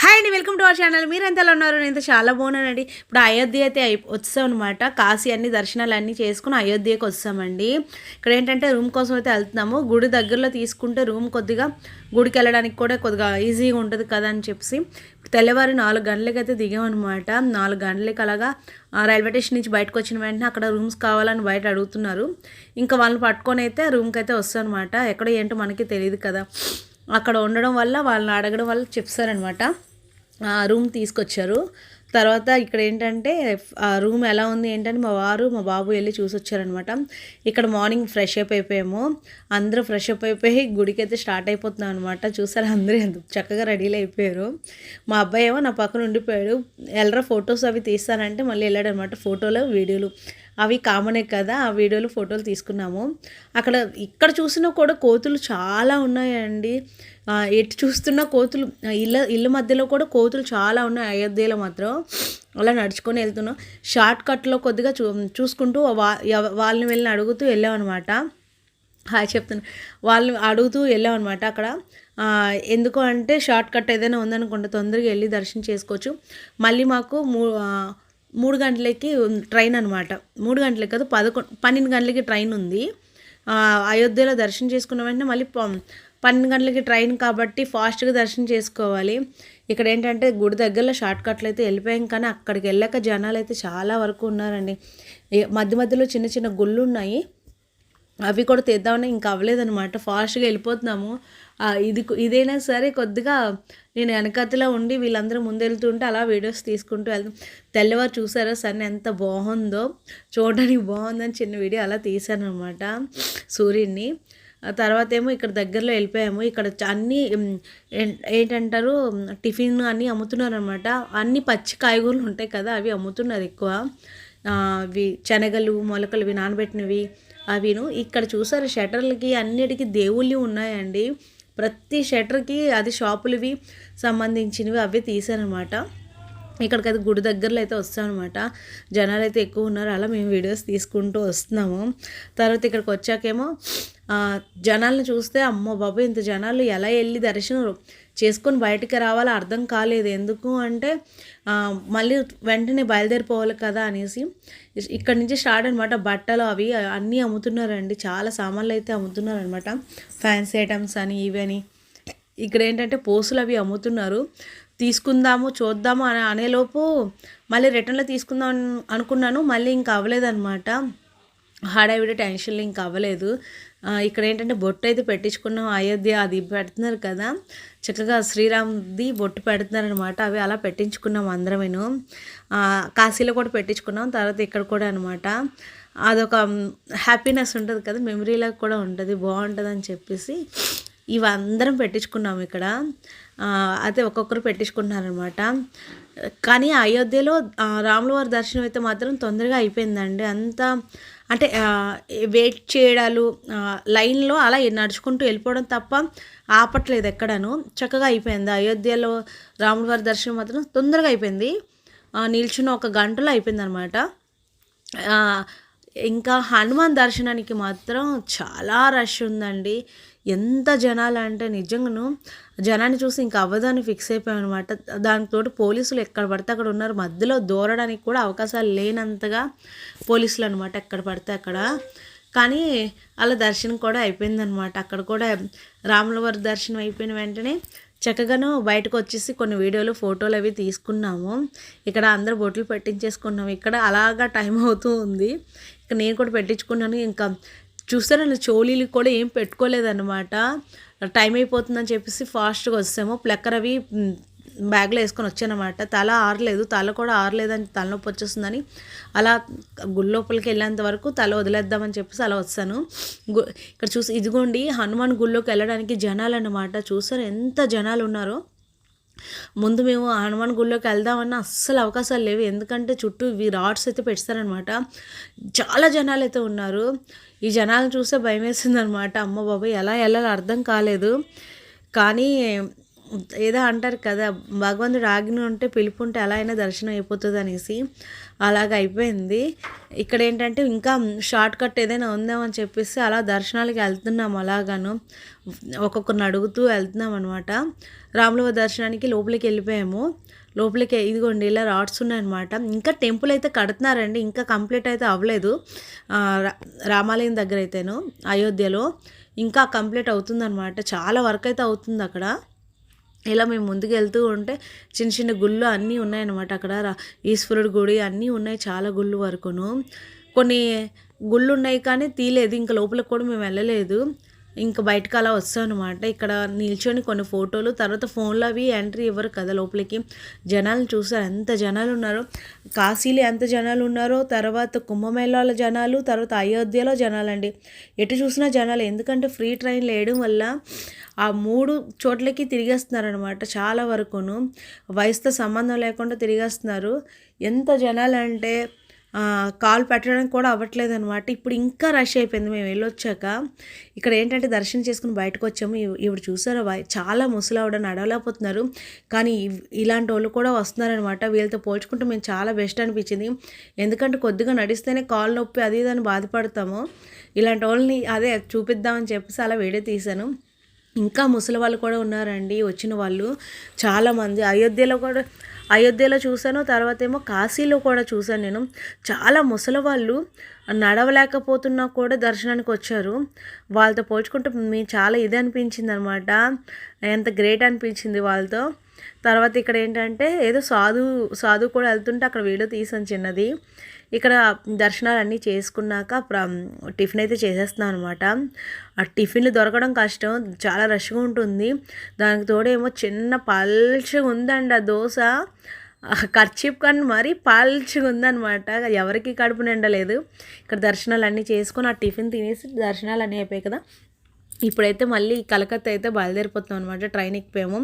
Hi అండి welcome to our channel మీరు ఎంతలో ఉన్నారు? నేను చాలా బాగున్నానండి. ఇప్పుడు అయోధ్య అయితే వచ్చాం అనమాట కాశీ అన్ని దర్శనాలు అన్నీ చేసుకుని అయోధ్యకి వస్తామండి. ఇక్కడ ఏంటంటే రూమ్ కోసం అయితే వెళ్తున్నాము. గుడి దగ్గరలో తీసుకుంటే రూమ్ కొద్దిగా గుడికి వెళ్ళడానికి కూడా కొద్దిగా ఈజీగా ఉంటుంది కదా అని చెప్పి తెల్లవారు నాలుగు గంటలకి అయితే దిగామన్నమాట. నాలుగు గంటలకి అలాగా రైల్వే స్టేషన్ నుంచి బయటకు వచ్చిన వెంటనే అక్కడ రూమ్స్ కావాలని బయట అడుగుతున్నారు. ఇంకా వాళ్ళని పట్టుకొని అయితే రూమ్కి అయితే వస్తాం అనమాట ఎక్కడ ఏంటో మనకి తెలియదు కదా. అక్కడ ఉండడం వల్ల వాళ్ళని అడగడం వల్ల చెప్తారనమాట రూమ్ తీసుకొచ్చారు. తర్వాత ఇక్కడ ఏంటంటే ఆ రూమ్ ఎలా ఉంది ఏంటంటే మా వారు మా బాబు వెళ్ళి చూసి వచ్చారనమాట ఇక్కడ మార్నింగ్ ఫ్రెష్ అప్ అయిపోయాము. అందరూ ఫ్రెష్ అప్ అయిపోయి గుడికి అయితే స్టార్ట్ అయిపోతున్నాం అనమాట చూసారు అందరూ ఎంత చక్కగా రెడీలు అయిపోయారు. మా అబ్బాయి ఏమో నా పక్కన ఉండిపోయాడు. ఎల్లరా ఫొటోస్ అవి తీస్తానంటే మళ్ళీ వెళ్ళాడు అనమాట ఫోటోలు వీడియోలు. అవి కామనే కదా ఆ వీడియోలు ఫోటోలు తీసుకున్నాము. అక్కడ ఇక్కడ చూసినా కూడా కోతులు చాలా ఉన్నాయండి. ఎటు చూస్తున్న కోతులు ఇళ్ళ ఇళ్ళ మధ్యలో కూడా కోతులు చాలా ఉన్నాయి అయోధ్యలో మాత్రం. అలా నడుచుకొని వెళ్తున్నాం. షార్ట్ కట్లో కొద్దిగా చూ చూసుకుంటూ వా వాళ్ళని వెళ్ళి అడుగుతూ వెళ్ళామన్నమాట. హాయ్ చెప్తున్నా. వాళ్ళని అడుగుతూ వెళ్ళామన్నమాట అక్కడ. ఎందుకు అంటే షార్ట్ కట్ ఏదైనా ఉందనుకుంటే తొందరగా వెళ్ళి దర్శనం చేసుకోవచ్చు. మళ్ళీ మాకు మూ మూడు గంటలకి ట్రైన్ అనమాట మూడు గంటలకి కాదు పదకొండు పన్నెండు గంటలకి ట్రైన్ ఉంది. అయోధ్యలో దర్శనం చేసుకున్న వెంటనే మళ్ళీ పన్నెండు గంటలకి ట్రైన్ కాబట్టి ఫాస్ట్గా దర్శనం చేసుకోవాలి. ఇక్కడ ఏంటంటే గుడి దగ్గరలో షార్ట్ కట్లు అయితే వెళ్ళిపోయాం కానీ అక్కడికి వెళ్ళాక జనాలు అయితే చాలా వరకు ఉన్నారండి. మధ్య మధ్యలో చిన్న చిన్న గుళ్ళు ఉన్నాయి. అవి కూడా తీద్దామని ఇంకా అవ్వలేదనమాట ఫాస్ట్గా వెళ్ళిపోతున్నాము. ఇది ఇదైనా సరే కొద్దిగా నేను వెనకతలో ఉండి వీళ్ళందరూ ముందెళ్తుంటే అలా వీడియోస్ తీసుకుంటూ వెళ్తాం తెల్లవారు చూసారా సన్ ఎంత బాగుందో. చూడడానికి బాగుందని చిన్న వీడియో అలా తీశాను అనమాట సూర్యుడిని తర్వాత ఏమో ఇక్కడ దగ్గరలో వెళ్ళిపోయాము. ఇక్కడ అన్నీ ఏంటంటారు టిఫిన్ అన్నీ అమ్ముతున్నారు అనమాట అన్ని పచ్చి కాయగూరలు ఉంటాయి కదా అవి అమ్ముతున్నారు ఎక్కువ. అవి శనగలు మొలకలు ఇవి నానబెట్టినవి. అవిను ఇక్కడ చూసారు? షటర్లకి అన్నిటికీ దేవుళ్ళు ఉన్నాయండి. ప్రతి షటర్కి అది షాపులవి సంబంధించినవి అవే తీసారనమాట ఇక్కడికి అది గుడి దగ్గరలో అయితే వస్తామన్నమాట. జనాలు అయితే ఎక్కువ ఉన్నారు. అలా మేము వీడియోస్ తీసుకుంటూ వస్తున్నాము. తర్వాత ఇక్కడికి వచ్చాకేమో జనాలను చూస్తే అమ్మో బాబు ఇంత జనాలు ఎలా వెళ్ళి దర్శనం చేసుకొని బయటికి రావాలో? అర్థం కాలేదు. ఎందుకు అంటే మళ్ళీ వెంటనే బయలుదేరిపోవాలి కదా అనేసి. ఇక్కడ నుంచి స్టార్ట్ అనమాట బట్టలు అవి అన్నీ అమ్ముతున్నారండి. చాలా సామాన్లు అయితే అమ్ముతున్నారనమాట ఫ్యాన్సీ ఐటమ్స్ అని ఇవని. ఇక్కడ ఏంటంటే పోసులు అవి అమ్ముతున్నారు. తీసుకుందాము చూద్దాము అని అనేలోపు మళ్ళీ రిటర్న్లో తీసుకుందాం అనుకున్నాను. మళ్ళీ ఇంకా అవ్వలేదన్నమాట. హడావిడి టెన్షన్లు ఇంకా అవ్వలేదు. ఇక్కడ ఏంటంటే బొట్టు అయితే పెట్టించుకున్నాం. అయోధ్య అది పెడుతున్నారు కదా. చక్కగా శ్రీరామ్ది బొట్టు పెడుతున్నారనమాట అవి అలా పెట్టించుకున్నాం అందరమేను. కాశీలో కూడా పెట్టించుకున్నాం. తర్వాత ఇక్కడ కూడా అనమాట అదొక హ్యాపీనెస్ ఉంటుంది కదా. మెమరీలాగా కూడా ఉంటుంది. బాగుంటుంది అని చెప్పేసి ఇవి అందరం పెట్టించుకున్నాం ఇక్కడ. అయితే ఒక్కొక్కరు పెట్టించుకుంటున్నారనమాట కానీ అయోధ్యలో రాముల వారి దర్శనం అయితే మాత్రం తొందరగా అయిపోయిందండి. అంత అంటే వెయిట్ చేయడాలు లైన్లో అలా నడుచుకుంటూ వెళ్ళిపోవడం తప్ప ఆపట్లేదు ఎక్కడను. చక్కగా అయిపోయింది. అయోధ్యలో రాముల వారి దర్శనం మాత్రం తొందరగా అయిపోయింది. నిల్చున్న ఒక గంటలో అయిపోయింది అనమాట ఇంకా హనుమాన్ దర్శనానికి మాత్రం చాలా రష్ ఉందండి. ఎంత జనాలు అంటే నిజంగాను జనాన్ని చూసి ఇంకా అవ్వదని ఫిక్స్ అయిపోయాం అనమాట దానితో పోలీసులు ఎక్కడ పడితే అక్కడ ఉన్నారు. మధ్యలో దూరడానికి కూడా అవకాశాలు లేనంతగా పోలీసులు అనమాట ఎక్కడ పడితే అక్కడ. కానీ అలా దర్శనం కూడా అయిపోయిందనమాట అక్కడ కూడా రాములవారి దర్శనం అయిపోయిన వెంటనే చక్కగాను బయటకు వచ్చేసి కొన్ని వీడియోలు ఫోటోలు అవి తీసుకున్నాము. ఇక్కడ అందరు బొట్లు పెట్టించేసుకున్నాము. ఇక్కడ అలాగా టైం అవుతూ ఉంది. ఇక నేను కూడా పెట్టించుకున్నాను. ఇంకా చూస్తారా చోళీలు కూడా ఏం పెట్టుకోలేదన్నమాట. టైం అయిపోతుందని చెప్పేసి ఫాస్ట్గా వస్తాము ప్లక్కర్ అవి బ్యాగ్లో వేసుకొని వచ్చానమాట తల ఆరలేదు. తల కూడా ఆరలేదని తలనొప్పి వచ్చేస్తుందని అలా గుళ్ళోపలికి వెళ్ళేంత వరకు తల వదిలేద్దామని చెప్పేసి అలా వస్తాను ఇక్కడ చూసి ఇదిగోండి హనుమాన్ గుళ్ళోకి వెళ్ళడానికి జనాలు అన్నమాట చూసారు ఎంత జనాలు ఉన్నారో. ముందు మేము హనుమాన్ గుళ్ళోకి వెళ్దామన్న అస్సలు అవకాశాలు లేవు. ఎందుకంటే చుట్టూ ఇవి రాడ్స్ అయితే పెడతారనమాట చాలా జనాలు అయితే ఉన్నారు. ఈ జనాలను చూస్తే భయం వేసిందనమాట అమ్మ బాబాయ్ ఎలా వెళ్ళాలో అర్థం కాలేదు. కానీ ఏదో అంటారు కదా భగవంతుడు ఆజ్ఞ ఉంటే పిలుపు ఉంటే అలా అయినా దర్శనం అయిపోతుంది అనేసి అలాగ అయిపోయింది. ఇక్కడ ఏంటంటే ఇంకా షార్ట్ కట్ ఏదైనా ఉందామని చెప్పేసి అలా దర్శనాలకి వెళ్తున్నాం అలాగాను. ఒక్కొక్కరిని అడుగుతూ వెళ్తున్నాం అనమాట రాములవ దర్శనానికి లోపలికి వెళ్ళిపోయాము. లోపలికి ఇదిగోండి ఇలా రాడ్స్ ఉన్నాయన్నమాట. ఇంకా టెంపుల్ అయితే కడుతున్నారండి ఇంకా కంప్లీట్ అయితే అవ్వలేదు. రామాలయం దగ్గర అయితేను అయోధ్యలో. ఇంకా కంప్లీట్ అవుతుందన్నమాట. చాలా వర్క్ అయితే అవుతుంది అక్కడ. ఇలా మేము ముందుకు వెళ్తూ ఉంటే చిన్న చిన్న గుళ్ళు అన్నీ ఉన్నాయన్నమాట అక్కడ. ఈశ్వరుడు గుడి అన్నీ ఉన్నాయి చాలా గుళ్ళు వరకును. కొన్ని గుళ్ళు ఉన్నాయి కానీ తీయలేదు. ఇంకా లోపలికి కూడా మేము వెళ్ళలేదు. ఇంకా బయటకు అలా వస్తాం అనమాట ఇక్కడ నిల్చొని కొన్ని ఫోటోలు తర్వాత ఫోన్లో అవి ఎంట్రీ ఇవ్వరు కదా లోపలికి. జనాలు చూసారు ఎంత జనాలు ఉన్నారో కాశీలో ఎంత జనాలు ఉన్నారో తర్వాత కుంభమేళాల జనాలు తర్వాత అయోధ్యలో జనాలు అండి ఎటు చూసినా జనాలు. ఎందుకంటే ఫ్రీ ట్రైన్లు వేయడం వల్ల ఆ మూడు చోట్లకి తిరిగేస్తున్నారనమాట చాలా వరకును. వయసుతో సంబంధం లేకుండా తిరిగేస్తున్నారు. ఎంత జనాలు అంటే కాల్ పెట్టడానికి కూడా అవ్వట్లేదు అనమాట ఇప్పుడు ఇంకా రష్ అయిపోయింది. మేము వెళ్ళొచ్చాక ఇక్కడ ఏంటంటే దర్శనం చేసుకుని బయటకు వచ్చాము. ఇప్పుడు చూసారా చాలా ముసలావిడ నడవలేకపోతున్నారు. కానీ ఇలాంటి వాళ్ళు కూడా వస్తున్నారనమాట వీళ్ళతో పోల్చుకుంటే మేము చాలా బెస్ట్ అనిపించింది. ఎందుకంటే కొద్దిగా నడిస్తేనే కాలు నొప్పి అది ఇది అని బాధపడతాము. ఇలాంటి వాళ్ళని అదే చూపిద్దామని చెప్పేసి అలా వీడియో తీశాను. ఇంకా ముసలి వాళ్ళు కూడా ఉన్నారండి. వచ్చిన వాళ్ళు చాలామంది అయోధ్యలో కూడా అయోధ్యలో చూశాను తర్వాత ఏమో కాశీలో కూడా చూశాను నేను. చాలా ముసలి వాళ్ళు నడవలేకపోతున్నా కూడా దర్శనానికి వచ్చారు. వాళ్ళతో పోల్చుకుంటే మేము చాలా ఇది అనిపించింది అనమాట ఎంత గ్రేట్ అనిపించింది వాళ్ళతో. తర్వాత ఇక్కడ ఏంటంటే ఏదో సాధు సాధు కూడా వెళ్తుంటే అక్కడ వీడియో తీసాను చిన్నది. ఇక్కడ దర్శనాలు అన్నీ చేసుకున్నాక టిఫిన్ అయితే చేసేస్తున్నాను అనమాట ఆ టిఫిన్లు దొరకడం కష్టం చాలా రష్గా ఉంటుంది. దానికి తోడేమో చిన్న పల్చగా ఉందండి ఆ దోశ. ఖర్చీప్ కానీ మరీ పాల్చిగా ఉందనమాట ఎవరికి కడుపు నిండలేదు. ఇక్కడ దర్శనాలు అన్నీ చేసుకొని ఆ టిఫిన్ తినేసి దర్శనాలు అన్నీ అయిపోయాయి కదా. ఇప్పుడైతే మళ్ళీ కలకత్తా అయితే బయలుదేరిపోతాం అనమాట ట్రైన్ ఎక్కిపోయాము.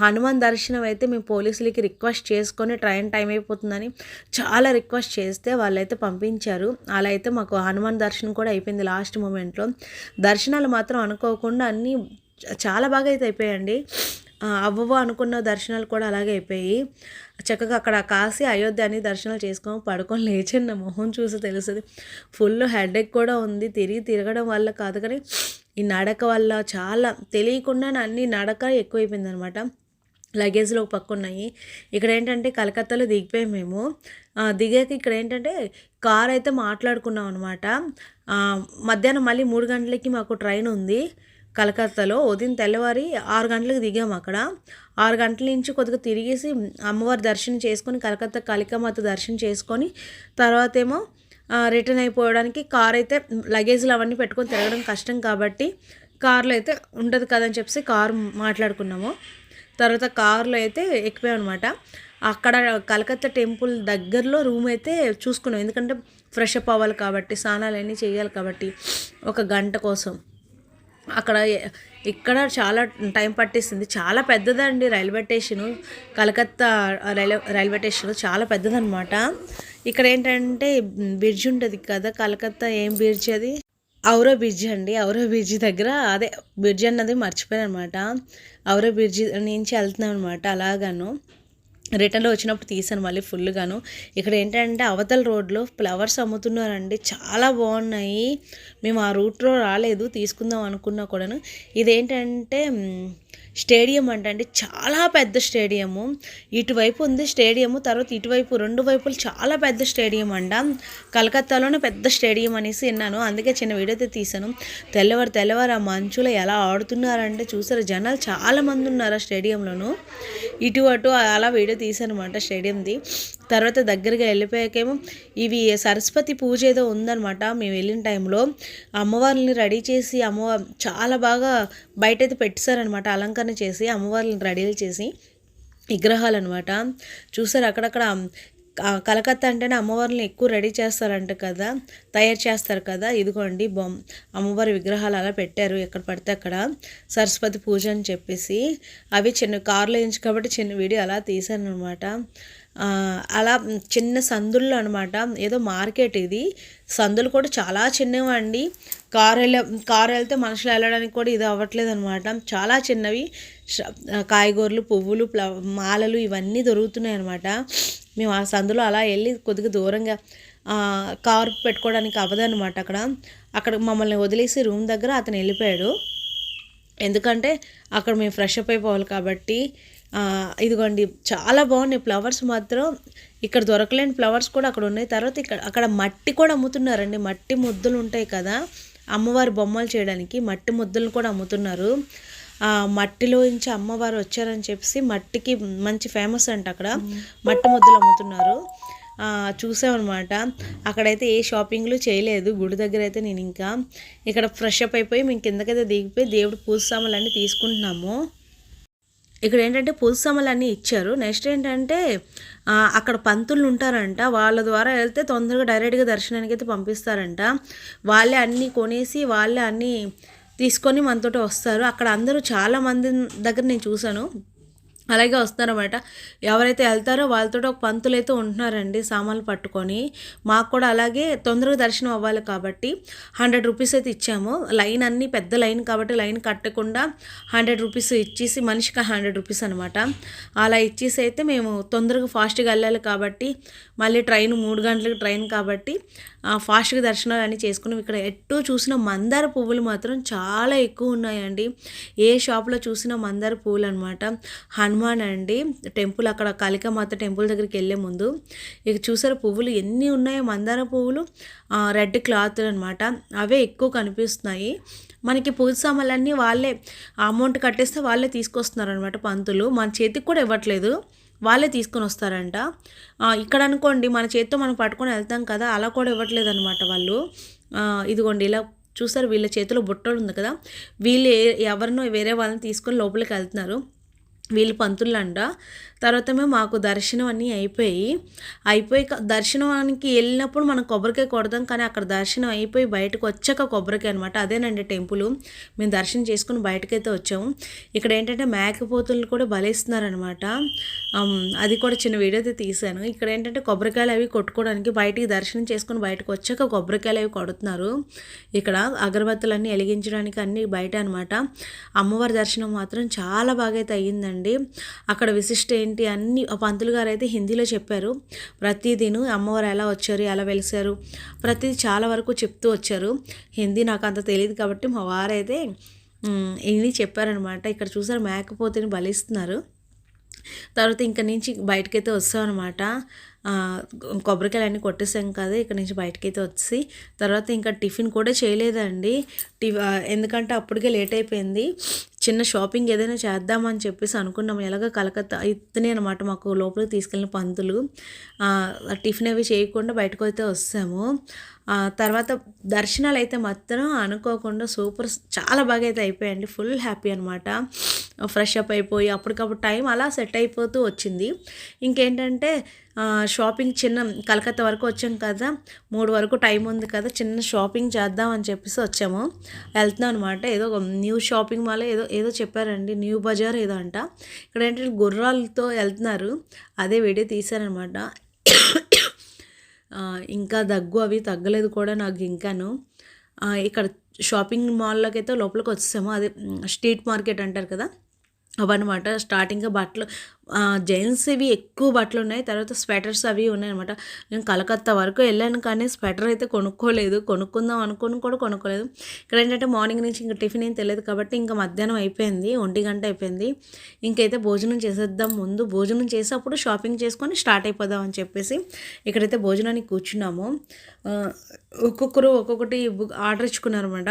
హనుమాన్ దర్శనం అయితే మేము పోలీసులకి రిక్వెస్ట్ చేసుకొని ట్రైన్ టైం అయిపోతుందని చాలా రిక్వెస్ట్ చేస్తే వాళ్ళైతే పంపించారు. అలా అయితే మాకు హనుమాన్ దర్శనం కూడా అయిపోయింది లాస్ట్ మూమెంట్లో దర్శనాలు మాత్రం అనుకోకుండా అన్నీ చాలా బాగా అయితే అయిపోయాయండి. అవ్వవు అనుకున్న దర్శనాలు కూడా అలాగే అయిపోయి చక్కగా అక్కడ కాశీ అయోధ్య అని దర్శనాలు చేసుకొని పడుకొని లేచి నా మొహం చూసి తెలుస్తుంది. ఫుల్ హెడేక్ కూడా ఉంది తిరిగి తిరగడం వల్ల కాదు కానీ ఈ నడక వల్ల చాలా తెలియకుండా అన్ని నడక ఎక్కువైపోయింది అనమాట లగేజ్లో ఒక పక్క ఉన్నాయి. ఇక్కడ ఏంటంటే కలకత్తాలో దిగిపోయాం మేము. దిగాక ఇక్కడ ఏంటంటే కార్ అయితే మాట్లాడుకున్నాం అనమాట. మధ్యాహ్నం మళ్ళీ మూడు గంటలకి మాకు ట్రైన్ ఉంది కలకత్తాలో. ఉదయం తెల్లవారి ఆరు గంటలకు దిగాము అక్కడ. ఆరు గంటల నుంచి కొద్దిగా తిరిగేసి అమ్మవారి దర్శనం చేసుకొని కలకత్తా కాళికామాత దర్శనం చేసుకొని తర్వాత ఏమో రిటర్న్ అయిపోవడానికి కార్ అయితే లగేజ్లు అవన్నీ పెట్టుకొని తిరగడం కష్టం కాబట్టి కార్లో అయితే ఉంటుంది కదని చెప్పేసి కార్ మాట్లాడుకున్నాము. తర్వాత కార్లో అయితే ఎక్కిపోయాం అనమాట అక్కడ కలకత్తా టెంపుల్ దగ్గరలో రూమ్ అయితే చూసుకున్నాం. ఎందుకంటే ఫ్రెష్ అప్ అవ్వాలి కాబట్టి స్నానాలు అన్నీ చేయాలి కాబట్టి ఒక గంట కోసం. అక్కడ ఇక్కడ చాలా టైం పట్టేసింది. చాలా పెద్దదండి railway station. Calcutta railway railway station చాలా పెద్దదనమాట ఇక్కడ ఏంటంటే బ్రిడ్జ్ ఉంటుంది కదా కలకత్తా ఏం బ్రిడ్జ్ అది? ఔరో బ్రిడ్జ్ అండి. ఔరో బ్రిడ్జ్ దగ్గర అదే బ్రిడ్జ్ అన్నది మర్చిపోయాను అనమాట ఔరో బ్రిడ్జ్ నుంచి వెళ్తున్నాం అనమాట అలాగాను. రిటర్న్లో వచ్చినప్పుడు తీసాను మళ్ళీ ఫుల్గాను. ఇక్కడ ఏంటంటే అవతల రోడ్లో ఫ్లవర్స్ అమ్ముతున్నారండి. చాలా బాగున్నాయి. మేము ఆ రూట్లో రాలేదు తీసుకుందాం అనుకున్నా కూడాను. ఇదేంటంటే స్టేడియం అంటే చాలా పెద్ద స్టేడియము. ఇటువైపు ఉంది స్టేడియము తర్వాత ఇటువైపు రెండు వైపులు చాలా పెద్ద స్టేడియం అంట. కలకత్తాలోనే పెద్ద స్టేడియం అనేసి విన్నాను. అందుకే చిన్న వీడియో అయితే తీశాను. తెల్లవారు తెల్లవారు ఆ మంచులో ఎలా ఆడుతున్నారంటే చూసారు? జనాలు చాలా మంది ఉన్నారు ఆ స్టేడియంలోను. ఇటు అటు అలా వీడియో తీసాను అనమాట స్టేడియంది. తర్వాత దగ్గరగా వెళ్ళిపోయాకేమో ఇవి సరస్వతి పూజ ఏదో ఉందనమాట మేము వెళ్ళిన టైంలో అమ్మవారిని రెడీ చేసి అమ్మవారు చాలా బాగా బయట అయితే పెట్టేశారనమాట అలంకరణ చేసి అమ్మవారిని రెడీలు చేసి విగ్రహాలు అనమాట చూసారు అక్కడక్కడ కలకత్తా అంటేనే అమ్మవారిని ఎక్కువ రెడీ చేస్తారంట కదా తయారు చేస్తారు కదా. ఇదిగోండి బొమ్మ అమ్మవారి విగ్రహాలు అలా పెట్టారు. ఎక్కడ పడితే అక్కడ సరస్వతి పూజ అని చెప్పేసి. అవి చిన్న కార్లో వేయించు కాబట్టి చిన్న వీడియో అలా తీశాను అనమాట అలా చిన్న సందుల్లో అనమాట ఏదో మార్కెట్ ఇది. సందులు కూడా చాలా చిన్నవి అండి కారు వెళ్ళే కారు వెళ్తే మనుషులు వెళ్ళడానికి కూడా ఇది అవ్వట్లేదు అనమాట చాలా చిన్నవి. కాయగూరలు పువ్వులు మాలలు ఇవన్నీ దొరుకుతున్నాయి అనమాట మేము ఆ సందులో అలా వెళ్ళి కొద్దిగా దూరంగా కారు పెట్టుకోవడానికి అవ్వదనమాట అక్కడ. అక్కడ మమ్మల్ని వదిలేసి రూమ్ దగ్గర అతను వెళ్ళిపోయాడు. ఎందుకంటే అక్కడ మేము ఫ్రెష్ అప్ అయిపోవాలి కాబట్టి ఇదిగోండి చాలా బాగున్నాయి ఫ్లవర్స్ మాత్రం. ఇక్కడ దొరకలేని ఫ్లవర్స్ కూడా అక్కడ ఉన్నాయి. తర్వాత ఇక్కడ అక్కడ మట్టి కూడా అమ్ముతున్నారండి. మట్టి ముద్దలు ఉంటాయి కదా అమ్మవారి బొమ్మలు చేయడానికి మట్టి ముద్దలు కూడా అమ్ముతున్నారు. మట్టిలో నుంచి అమ్మవారు వచ్చారని చెప్పేసి మట్టికి మంచి ఫేమస్ అంట అక్కడ. మట్టి ముద్దలు అమ్ముతున్నారు. చూసామన్నమాట. అక్కడైతే ఏ షాపింగ్లు చేయలేదు. గుడి దగ్గర అయితే నేను ఇంకా. ఇక్కడ ఫ్రెష్ అప్ అయిపోయి మేము కిందకైతే దిగిపోయి దేవుడు పూజ సామాన్లన్నీ తీసుకుంటున్నాము. ఇక్కడ ఏంటంటే పూజ సామాన్లు అన్నీ ఇచ్చారు. నెక్స్ట్ ఏంటంటే అక్కడ పంతులు ఉంటారంట. వాళ్ళ ద్వారా వెళ్తే తొందరగా డైరెక్ట్గా దర్శనానికి అయితే పంపిస్తారంట. వాళ్ళే అన్నీ కొనేసి వాళ్ళే అన్నీ తీసుకొని మనతోటి వస్తారు. అక్కడ అందరూ చాలా మంది దగ్గర నేను చూశాను. అలాగే వస్తారన్నమాట. ఎవరైతే వెళ్తారో వాళ్ళతో ఒక పంతులు అయితే ఉంటున్నారండి సామాన్లు పట్టుకొని. మాకు కూడా అలాగే తొందరగా దర్శనం అవ్వాలి కాబట్టి హండ్రెడ్ రూపీస్ అయితే ఇచ్చాము. లైన్ అన్నీ పెద్ద లైన్ కాబట్టి లైన్ కట్టకుండా హండ్రెడ్ రూపీస్ ఇచ్చేసి మనిషికి హండ్రెడ్ రూపీస్ అనమాట అలా ఇచ్చేసి అయితే మేము తొందరగా ఫాస్ట్గా వెళ్ళాలి కాబట్టి మళ్ళీ ట్రైన్ మూడు గంటలకు ట్రైన్ కాబట్టి ఫాస్ట్గా దర్శనాలు అన్నీ చేసుకున్నాం. ఇక్కడ ఎటు చూసిన మందార పువ్వులు మాత్రం చాలా ఎక్కువ ఉన్నాయండి. ఏ షాప్లో చూసినా మందార పువ్వులు అనమాట హనుమాన్ అండి టెంపుల్ అక్కడ కాళికామాత టెంపుల్ దగ్గరికి వెళ్ళే ముందు ఇక చూసారు పువ్వులు ఎన్ని ఉన్నాయో మందార పువ్వులు రెడ్ క్లాత్ అనమాట అవే ఎక్కువ కనిపిస్తున్నాయి. మనకి పూజ సామాన్లన్నీ వాళ్ళే అమౌంట్ కట్టేస్తే వాళ్ళే తీసుకొస్తున్నారు అనమాట పంతులు. మన చేతికి కూడా ఇవ్వట్లేదు. వాళ్ళే తీసుకొని వస్తారంట. ఇక్కడ అనుకోండి మన చేతితో మనం పట్టుకొని వెళ్తాం కదా అలా కూడా ఇవ్వట్లేదు అనమాట వాళ్ళు ఇదిగోండి ఇలా చూసారు వీళ్ళ చేతిలో బుట్టలు ఉంది కదా వీళ్ళు ఎవరినో వేరే వాళ్ళని తీసుకొని లోపలికి వెళ్తున్నారు. వీళ్ళు పంతులంట. తర్వాత మేము మాకు దర్శనం అన్నీ అయిపోయి అయిపోయి దర్శనానికి వెళ్ళినప్పుడు మనం కొబ్బరికాయ కొడదాం కానీ అక్కడ దర్శనం అయిపోయి బయటకు వచ్చాక కొబ్బరికాయ అనమాట అదేనండి టెంపుల్. మేము దర్శనం చేసుకుని బయటకైతే వచ్చాము. ఇక్కడ ఏంటంటే మేకపోతులను కూడా బలేస్తున్నారనమాట అది కూడా చిన్న వీడియో అయితే తీశాను. ఇక్కడ ఏంటంటే కొబ్బరికాయలు అవి కొట్టుకోవడానికి బయటికి దర్శనం చేసుకుని బయటకు వచ్చాక కొబ్బరికాయలు అవి కొడుతున్నారు. ఇక్కడ అగరబత్తులన్నీ వెలిగించడానికి అన్నీ బయట అనమాట అమ్మవారి దర్శనం మాత్రం చాలా బాగా అయితే అయ్యిందండి. అక్కడ విశిష్ట ఏంటి అన్ని పంతులు గారు అయితే హిందీలో చెప్పారు. ప్రతిదీను అమ్మవారు ఎలా వచ్చారు ఎలా వెలిసారు ప్రతిదీ చాలా వరకు చెప్తూ వచ్చారు. హిందీ నాకు అంత తెలియదు కాబట్టి మా వారైతే ఇన్ని చెప్పారనమాట ఇక్కడ చూసారు మేకపోతేని బలిస్తున్నారు. తర్వాత ఇంక నుంచి బయటకైతే వస్తామన్నమాట కొబ్బరికాయలన్నీ కొబ్బరికాయలు అన్నీ కొట్టేసాం కదా ఇక్కడ నుంచి బయటకైతే వచ్చి. తర్వాత ఇంకా టిఫిన్ కూడా చేయలేదండి. టి ఎందుకంటే అప్పటికే లేట్ అయిపోయింది. చిన్న షాపింగ్ ఏదైనా చేద్దామని చెప్పేసి అనుకున్నాం ఎలాగో కలకత్తా ఇతనే అనమాట మాకు లోపలికి తీసుకెళ్ళిన పంతులు. టిఫిన్ అవి చేయకుండా బయటకు అయితే వస్తాము. తర్వాత దర్శనాలు అయితే మాత్రం అనుకోకుండా సూపర్ చాలా బాగా అయితే అయిపోయాయండి. ఫుల్ హ్యాపీ అనమాట ఫ్రెష్ అప్ అయిపోయి అప్పటికప్పుడు టైం అలా సెట్ అయిపోతూ వచ్చింది. ఇంకేంటంటే షాపింగ్ చిన్న కలకత్తా వరకు వచ్చాం కదా. మూడు వరకు టైం ఉంది కదా. చిన్న షాపింగ్ చేద్దాం అని చెప్పేసి వచ్చాము. వెళ్తున్నాం అనమాట ఏదో న్యూ షాపింగ్ మాల్ ఏదో ఏదో చెప్పారండి. న్యూ బజార్ ఏదో అంట. ఇక్కడ ఏంటంటే గుర్రాలతో వెళ్తున్నారు. అదే వీడియో తీశారనమాట ఇంకా దగ్గు అవి తగ్గలేదు కూడా నాకు ఇంకాను. ఇక్కడ షాపింగ్ మాల్లోకి అయితే లోపలికి వచ్చేసాము. అదే స్ట్రీట్ మార్కెట్ అంటారు కదా. అవన్నమాట. స్టార్టింగ్గా బట్టలు జెంట్స్ ఇవి ఎక్కువ బట్టలు ఉన్నాయి. తర్వాత స్వెటర్స్ అవి ఉన్నాయి అనమాట నేను కలకత్తా వరకు వెళ్ళాను కానీ స్వెటర్ అయితే కొనుక్కోలేదు. కొనుక్కుందాం అనుకుని కూడా కొనుక్కోలేదు. ఇక్కడ ఏంటంటే మార్నింగ్ నుంచి ఇంకా టిఫిన్ ఏం తెలియదు కాబట్టి ఇంకా మధ్యాహ్నం అయిపోయింది. ఒంటి గంట అయిపోయింది. ఇంకైతే భోజనం చేసేద్దాం ముందు. భోజనం చేసి అప్పుడు షాపింగ్ చేసుకొని స్టార్ట్ అయిపోదాం అని చెప్పేసి ఇక్కడైతే భోజనానికి కూర్చున్నాము. ఒక్కొక్కరు ఒక్కొక్కటి బుక్ ఆర్డర్ ఇచ్చుకున్నారన్నమాట.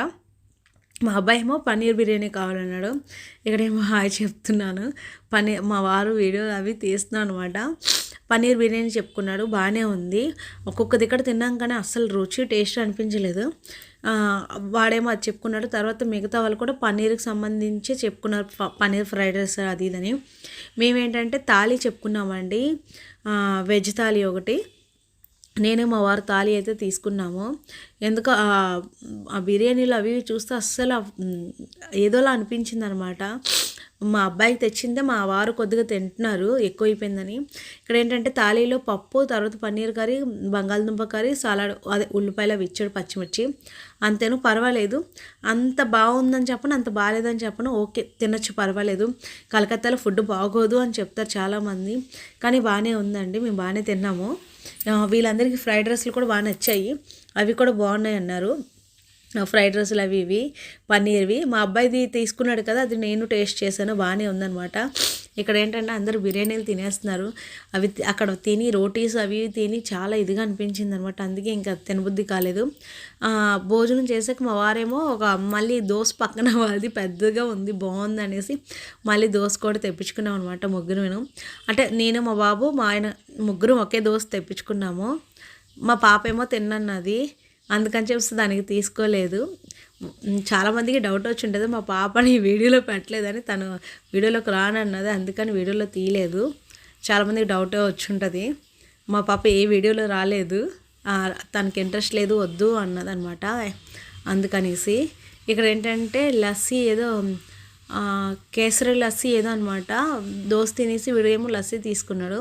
మా అబ్బాయి ఏమో పన్నీర్ బిర్యానీ కావాలన్నాడు. ఇక్కడేమో హాయ్ చెప్తున్నాను. పన్నీర్ మా వారు వీడియో అవి తీస్తున్నాను అనమాట. పన్నీర్ బిర్యానీ చెప్పుకున్నాడు. బాగానే ఉంది. ఒక్కొక్క దగ్గర తిన్నాం కానీ అస్సలు రుచి టేస్ట్ అనిపించలేదు. వాడేమో అది చెప్పుకున్నాడు. తర్వాత మిగతా వాళ్ళు కూడా పన్నీర్కి సంబంధించి చెప్పుకున్నారు. పన్నీర్ ఫ్రైడ్ రైస్ అది ఇదని. మేమేంటంటే తాళి చెప్పుకున్నామండి. వెజ్ తాళి ఒకటి. నేను మా వారు తాళి అయితే తీసుకున్నాము. ఎందుకు ఆ- బిర్యానీలు అవి చూస్తే అస్సలు ఏదోలా అనిపించింది అనమాట మా అబ్బాయికి తెచ్చిందే మా వారు కొద్దిగా తింటున్నారు ఎక్కువైపోయిందని. ఇక్కడ ఏంటంటే తాళీలో పప్పు తర్వాత పన్నీర్ కర్రీ బంగాళదుంప కర్రీ సలాడ్ అదే ఉల్లిపాయలు అవి ఇచ్చాడు పచ్చిమిర్చి. అంతేను పర్వాలేదు. అంత బాగుందని చెప్పను అంత బాగాలేదని చెప్పను ఓకే తినొచ్చు పర్వాలేదు. కలకత్తాలో ఫుడ్ బాగోదు అని చెప్తారు చాలామంది. కానీ బాగానే ఉందండి మేము బాగానే తిన్నాము. వీళ్ళందరికీ ఫ్రైడ్ రైస్లు కూడా బాగా నచ్చాయి. అవి కూడా బాగున్నాయి అన్నారు. ఫ్రైడ్ రైస్లు అవి ఇవి పన్నీర్వి. మా అబ్బాయిది తీసుకున్నాడు కదా అది నేను టేస్ట్ చేశాను బాగానే ఉందన్నమాట. ఇక్కడ ఏంటంటే అందరూ బిర్యానీలు తినేస్తున్నారు. అవి తి- అక్కడ తిని రోటీస్ అవి తిని చాలా ఇదిగా అనిపించింది అనమాట అందుకే ఇంకా తినబుద్ధి కాలేదు. భోజనం చేసాక మా వారేమో ఒక మళ్ళీ దోశ పక్కన అది పెద్దగా ఉంది బాగుంది అనేసి మళ్ళీ దోశ కూడా తెప్పించుకున్నాం అనమాట ముగ్గురు అంటే నేను మా బాబు మా ఆయన ముగ్గురు ఒకే దోశ తెప్పించుకున్నాము. మా పాప ఏమో తిన్నది. అందుకని చెప్పి దానికి తీసుకోలేదు. చాలామందికి డౌట్ వచ్చి ఉంటుంది. మా పాపని వీడియోలో పెట్టలేదని తను వీడియోలోకి రానన్నది. అందుకని వీడియోలో తీయలేదు. చాలామందికి డౌట్ వచ్చి ఉంటుంది. మా పాప ఏ వీడియోలో రాలేదు. తనకి ఇంట్రెస్ట్ లేదు వద్దు అన్నది అనమాట అందుకనేసి ఇక్కడ ఏంటంటే లస్సీ ఏదో కేసరి లస్సీ ఏదో అనమాట దోస్ తినేసి వీడేమో లస్సీ తీసుకున్నాడు.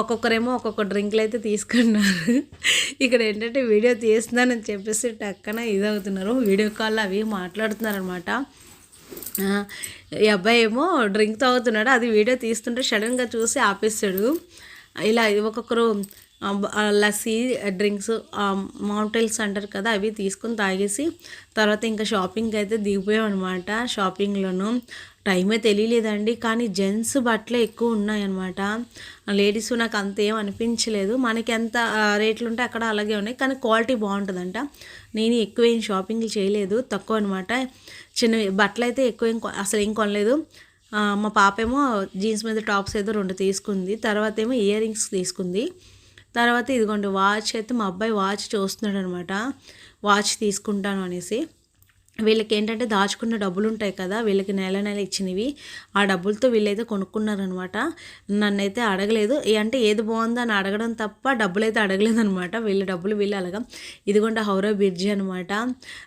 ఒక్కొక్కరేమో ఒక్కొక్క డ్రింక్లు అయితే తీసుకున్నారు. ఇక్కడ ఏంటంటే వీడియో తీస్తున్నానని చెప్పేసి టక్కన ఇదవుతున్నారు. వీడియో కాల్ అవి మాట్లాడుతున్నారు అనమాట ఈ అబ్బాయి ఏమో డ్రింక్ తాగుతున్నాడు అది వీడియో తీస్తుంటే సడన్గా చూసి ఆపేస్తాడు ఇలా ఒక్కొక్కరు లస్సీ డ్రింక్స్ మౌంటైన్స్ అంటారు కదా అవి తీసుకుని తాగేసి తర్వాత ఇంకా షాపింగ్కి అయితే దిగిపోయాం అనమాట షాపింగ్లోను టైమే తెలియలేదండి. కానీ జెంట్స్ బట్టలే ఎక్కువ ఉన్నాయన్నమాట. లేడీస్ నాకు అంత ఏం అనిపించలేదు. మనకి ఎంత రేట్లు ఉంటే అక్కడ అలాగే ఉన్నాయి. కానీ క్వాలిటీ బాగుంటుందంట. నేను ఎక్కువ ఏం షాపింగ్లు చేయలేదు. తక్కువ అనమాట చిన్న బట్టలు అయితే ఎక్కువ ఏం అసలు ఏం కొనలేదు. మా పాప ఏమో జీన్స్ మీద టాప్స్ ఏదో రెండు తీసుకుంది. తర్వాత ఏమో ఇయర్ రింగ్స్ తీసుకుంది. తర్వాత ఇదిగోండి వాచ్ అయితే మా అబ్బాయి వాచ్ చూస్తున్నాడు అనమాట వాచ్ తీసుకుంటాను అనేసి. వీళ్ళకి ఏంటంటే దాచుకున్న డబ్బులు ఉంటాయి కదా వీళ్ళకి నెల నెల ఇచ్చినవి. ఆ డబ్బులతో వీళ్ళైతే కొనుక్కున్నారనమాట నన్నైతే అడగలేదు. ఏ- అంటే ఏది బాగుందో అని అడగడం తప్ప డబ్బులు అయితే అడగలేదు అనమాట వీళ్ళ డబ్బులు వీళ్ళు అలాగా ఇదిగోండి హౌరా బ్రిడ్జి అనమాట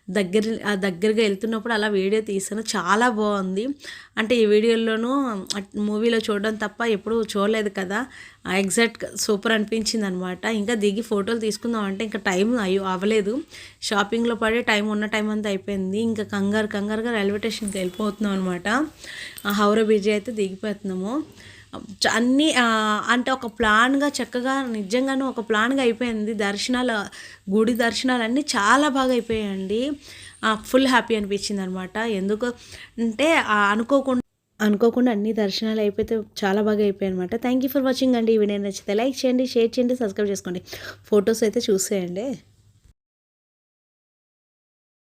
దగ్గర ఆ దగ్గరగా వెళ్తున్నప్పుడు అలా వీడియో తీసాను చాలా బాగుంది. అంటే ఈ వీడియోలోనూ మూవీలో చూడడం తప్ప ఎప్పుడూ చూడలేదు కదా. ఎగ్జాక్ట్ సూపర్ అనిపించింది అనమాట ఇంకా దిగి ఫోటోలు తీసుకుందాం అంటే ఇంకా టైం అయ్యో అవ్వలేదు. షాపింగ్లో పడే టైం ఉన్న టైం అంతా అయిపోయింది. ఇంకా కంగారు కంగారుగా రైల్వే స్టేషన్కి వెళ్ళిపోతున్నాం అనమాట హౌరా బ్రిడ్జ్ అయితే దిగిపోతున్నాము. చ- అన్నీ అంటే ఒక ప్లాన్గా చక్కగా నిజంగానూ ఒక ప్లాన్గా అయిపోయింది. దర్శనాలు గుడి దర్శనాలు అన్నీ చాలా బాగా అయిపోయాయండి. ఫుల్ హ్యాపీ అనిపించింది అనమాట ఎందుకు అంటే అనుకోకుండా అనుకోకుండా అన్ని దర్శనాలు అయిపోతే చాలా బాగా అయిపోయాయి అనమాట థ్యాంక్ యూ ఫర్ వాచింగ్ అండి. ఈ వీడియో నచ్చితే లైక్ చేయండి షేర్ చేయండి సబ్స్క్రైబ్ చేసుకోండి. ఫొటోస్ అయితే చూసేయండి.